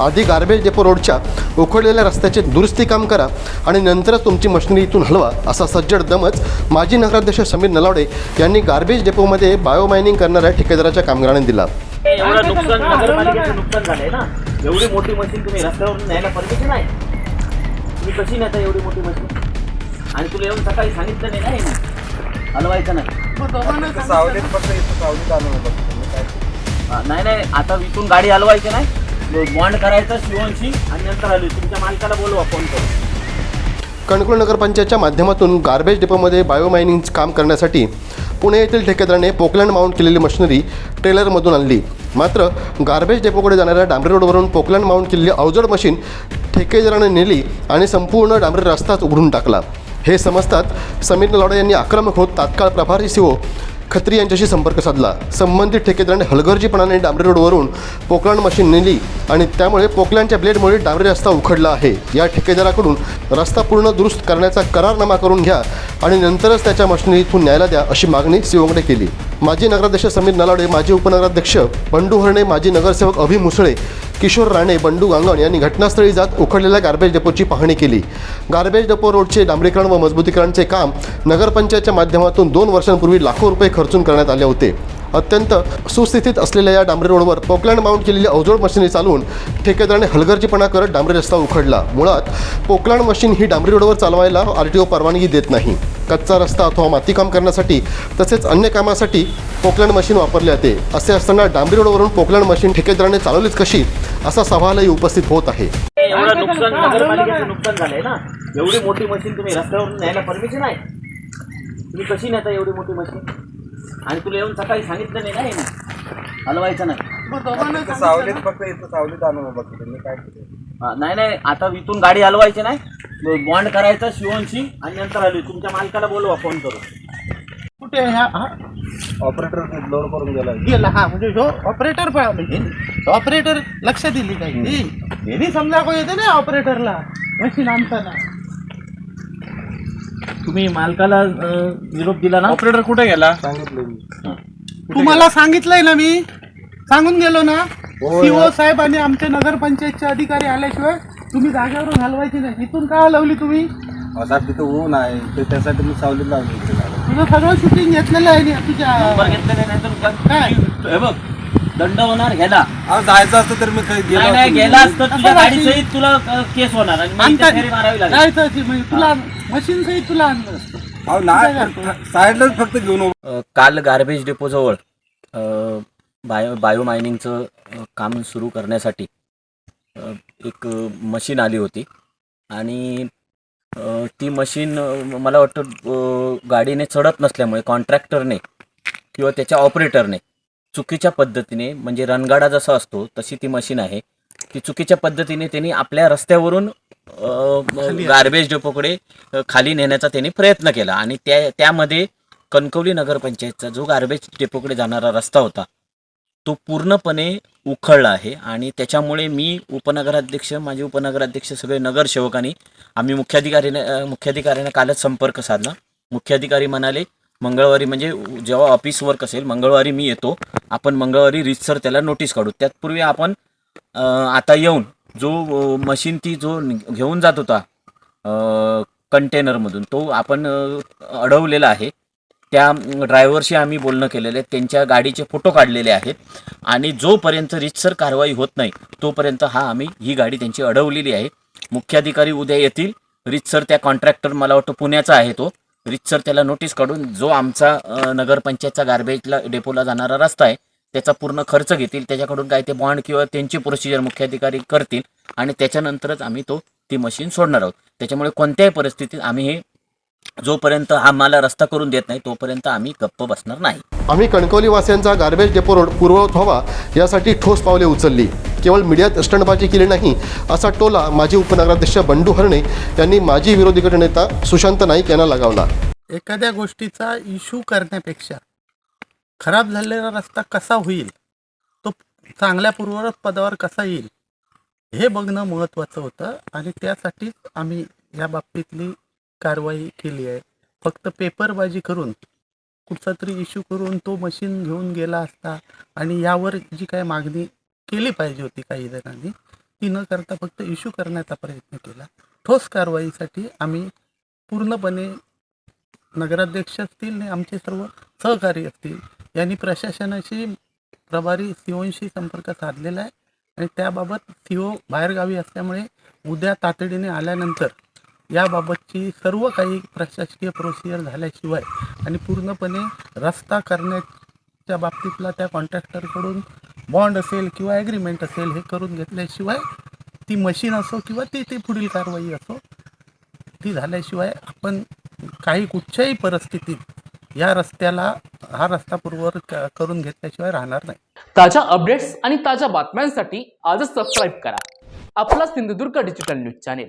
आधी garbage depot रोडच्या उखडलेल्या रस्त्याचे दुरुस्ती काम करा आणि नंतरच तुमची मशिनरी इथून हलवा असा सज्जड दमच माजी नगराध्यक्ष समीर नलावडे यांनी गार्बेज डेपोमध्ये बायोमायनिंग करणाऱ्या ठेकेदाराच्या कामगारांनी दिला. एवढं नुकसान नगरपालिकेचं नुकसान झालंय ना? एवढी मोठी मशीन तुम्ही रस्त्यावरून न्यायला परमिशन आहे तुम्ही कशी नेता एवढी मोठी मशीन? आणि तुला येऊन सकाळी सांगितलं नाही ना ना हलवायचं नाही. सावलीत फक्त इथं सावलीत हा, नाही नाही आता इथून गाडी हलवायची नाही. बॉन्ड करायचा शिवनशी आणि नंतर हलवी तुमच्या मालकाला बोलवा फोन करून. कणकवली नगरपंचायतच्या माध्यमातून गार्बेज डेपोमध्ये बायोमायनिंग काम करण्यासाठी पुणे येथील ठेकेदाराने पोकलँड माउंट केलेली मशिनरी ट्रेलरमधून आणली. मात्र गार्बेज डेपोकडे जाणाऱ्या डांबरी रोडवरून पोकलँड माउंट केलेली अवजड मशीन ठेकेदाराने नेली आणि संपूर्ण डांबरी रस्ताच उघडून टाकला. हे समजतात समीर लाडे यांनी आक्रमक होत तात्काळ प्रभारी सीओ खत्री यांच्याशी संपर्क साधला. संबंधित ठेकेदाराने हलगर्जीपणाने डांबरी रोडवरून पोकलँड मशीन नेली आणि त्यामुळे पोकलँडच्या ब्लेडमुळे डांबरी रस्ता उखडला आहे. या ठेकेदाराकडून रस्ता पूर्ण दुरुस्त करण्याचा करारनामा करून घ्या आणि नंतरच त्याच्या मशिनरी इथून न्यायला द्या अशी मागणी सीओकडे केली. माजी नगराध्यक्ष समीर नलावडे माजी उपनगराध्यक्ष बंडू हरणे माजी नगरसेवक अभि मुसळे किशोर राणे बंडू गांगण यांनी घटनास्थळी जात उखडलेल्या गार्बेज डेपोची पाहणी केली. गार्बेज डेपो रोडचे डांबरीकरण व मजबूतीकरणचे काम नगरपंचायतच्या माध्यमातून दोन वर्षांपूर्वी लाखो रुपये खर्चून करण्यात आले होते. अत्यंत सुस्थितीत असलेल्या या डांबरी रोडवर पोकलँड माउंट केलेली अवजोड मशिनी चालवून ठेकेदाराने हलगर्जीपणा करत डांबरी रस्ता उखडला. मुळात पोकलँड मशीन ही डांबरी रोडवर चालवायला आर टी ओ परवानगी देत नाही. कच्चा रस्ता अथवा मातीकाम करण्यासाठी तसेच अन्य कामासाठी पोकलँड मशीन वापरले जाते. असे असताना डांबरी रोडवरून पोकलँड मशीन ठेकेदाराने चालवलीच कशी? असा सवालही उपस्थित होत आहे. एवढं नुकसान नगरपालिकेचं नुकसान झालंय ना? एवढी मोठी मशीन तुम्ही रस्त्यावरून न्यायला परमिशन आहे? तुम्ही कशी नेता एवढी मोठी मशीन? आणि तुला येऊन सकाळी सांगितलं नाही ना हे ना हलवायचं नाही. सावलीत फक्त इथं सावलीत आणून बघतो तुम्ही काय हा, नाही नाही आता इथून गाडी हलवायची नाही. बॉन्ड करायचं शिवणशी आणि नंतर हलवी तुमच्या मालकाला बोलवा फोन करून. कुठे ह्या हा? ऑपरेटर लोड करून गेला. गेला हा म्हणजे ह्यो ऑपरेटर ऑपरेटर लक्ष दिली काही यांनी समजा को येते ना ऑपरेटरला मशीन आणताना. तुम्ही मालकाला अं, निरोप दिला ना? ऑपरेटर कुठे गेला? सांगितलं मी. तुम्हाला सांगितलंय ना मी? सांगून गेलो ना? सीओ साहेब आणि आमचे नगरपंचायतचे अधिकारी आल्याशिवाय तुम्ही जागेवरून हलवायची नाही. इथून का हलवली तुम्ही? आता तिथं ऊन आहे ते त्यासाठी मी सावलीत लावली इथे. तुझं सगळं शूटिंग घेतलेलं आहे ना नंबर तुझ्या घेतलेला नाही तर काय? हे बघ दंड होणार घ्याला अहो जायचं असतं तर मी काही गेलो नाही नाही असतो. तुझ्या असं गाडी सहित तुला अं, केस होणार आणि मग इथे फेरी मारावी लागेल. जायचं अशी म्हणजे तुला मशीन सहित तुला आणलं. अहो नाही साईडलाच फक्त घेऊन उभं. अ, काल गार्बेज डेपोजवळ अ, बायो बायो मायनिंगचं अ, काम सुरू करण्यासाठी एक मशीन आली होती. आणि ती मशीन मला वाटतं गाडीने चढत नसल्यामुळे कॉन्ट्रॅक्टरने किंवा त्याच्या ऑपरेटरने चुकीच्या पद्धतीने म्हणजे रणगाडा जसा असतो तशी ती मशीन आहे. ती चुकीच्या पद्धतीने त्यांनी आपल्या रस्त्यावरून गार्बेज डेपोकडे खाली नेण्याचा त्यांनी प्रयत्न केला. आणि त्या त्यामध्ये कणकवली नगरपंचायतचा जो गार्बेज डेपोकडे जाणारा रस्ता होता तो पूर्णपणे उखळला आहे आणि त्याच्यामुळे मी उपनगराध्यक्ष माझे उपनगराध्यक्ष सगळे नगरसेवकांनी आम्ही मुख्याधिकारीने मुख्याधिकाऱ्यानं कालच संपर्क साधला. मुख्याधिकारी म्हणाले मंगळवारी म्हणजे जेव्हा ऑफिस वर्क असेल मंगळवारी मी येतो. आपण मंगळवारी रितसर त्याला नोटीस काढू. त्यातपूर्वी आपण आता येऊन जो मशीन ती जो नि- घेऊन जात होता कंटेनरमधून तो आपण अडवलेला आहे. त्या ड्रायव्हरशी आम्ही बोलणं केलेलं आहे. त्यांच्या गाडीचे फोटो काढलेले आहेत. आणि जोपर्यंत रितसर कारवाई होत नाही तोपर्यंत हा आम्ही ही गाडी त्यांची अडवलेली आहे. मुख्याधिकारी उद्या येतील. रितसर त्या कॉन्ट्रॅक्टर मला वाटतं पुण्याचा आहे तो. रितसर त्याला नोटीस काढून जो आमचा नगरपंचायतचा गार्बेजला डेपोला जाणारा रस्ता आहे त्याचा पूर्ण खर्च घेतील. त्याच्याकडून काय ते बॉन्ड किंवा त्यांची प्रोसिजर मुख्याधिकारी करतील. आणि त्याच्यानंतरच आम्ही तो ती मशीन सोडणार आहोत. त्याच्यामुळे कोणत्याही परिस्थितीत आम्ही हे जोपर्यंत आम्हाला रस्ता करून देत नाही तोपर्यंत आम्ही गप्प बसणार नाही. आम्ही कणकवली वासियांचा गार्बेज डेपो रोड पूर्ववत व्हावा यासाठी ठोस पावले उचलली. केवळ मीडियात स्टंटबाजी केली नाही असा टोला माजी उपनगराध्यक्ष बंडू हरणे यांनी माजी विरोधी गटनेता सुशांत नाईक यांना लगावला. एखाद्या गोष्टीचा इश्यू करण्यापेक्षा खराब झालेला रस्ता कसा होईल? तो चांगल्या पूर्वरत पदावर कसा येईल? हे बघणं महत्त्वाचं होतं आणि त्यासाठीच आम्ही या बाबतीतली कारवाई केली आहे. फक्त पेपरबाजी करून कुठचा तरी इश्यू करून तो मशीन घेऊन गेला असता आणि यावर जी काय मागणी केली पाहिजे होती काही जणांनी ती न करता फक्त इश्यू करण्याचा प्रयत्न केला. ठोस कारवाईसाठी आम्ही पूर्णपणे नगराध्यक्ष असतील आणि आमचे सर्व सहकारी असतील यांनी प्रशासनाशी प्रभारी सीओंशी संपर्क साधलेला आहे. आणि त्याबाबत सीओ बाहेरगावी असल्यामुळे उद्या तातडीने आल्यानंतर याबाबतची सर्व काही प्रशासकीय प्रोसिजर झाल्याशिवाय आणि पूर्णपणे रस्ता करण्याच्या बाबतीतला त्या कॉन्ट्रॅक्टरकडून बॉन्ड असेल किंवा ॲग्रीमेंट असेल हे करून घेतल्याशिवाय ती मशीन असो किंवा ती ती पुढील कारवाई असो ती झाल्याशिवाय आपण काही कुठच्याही परिस्थितीत या रस्त्याला हा रस्ता पूर्ववत क- करून घेतल्याशिवाय राहणार नाही. ताज्या अपडेट्स आणि ताज्या बातम्यांसाठी आजच सबस्क्राईब करा. आपला Sindhudurg digital news channel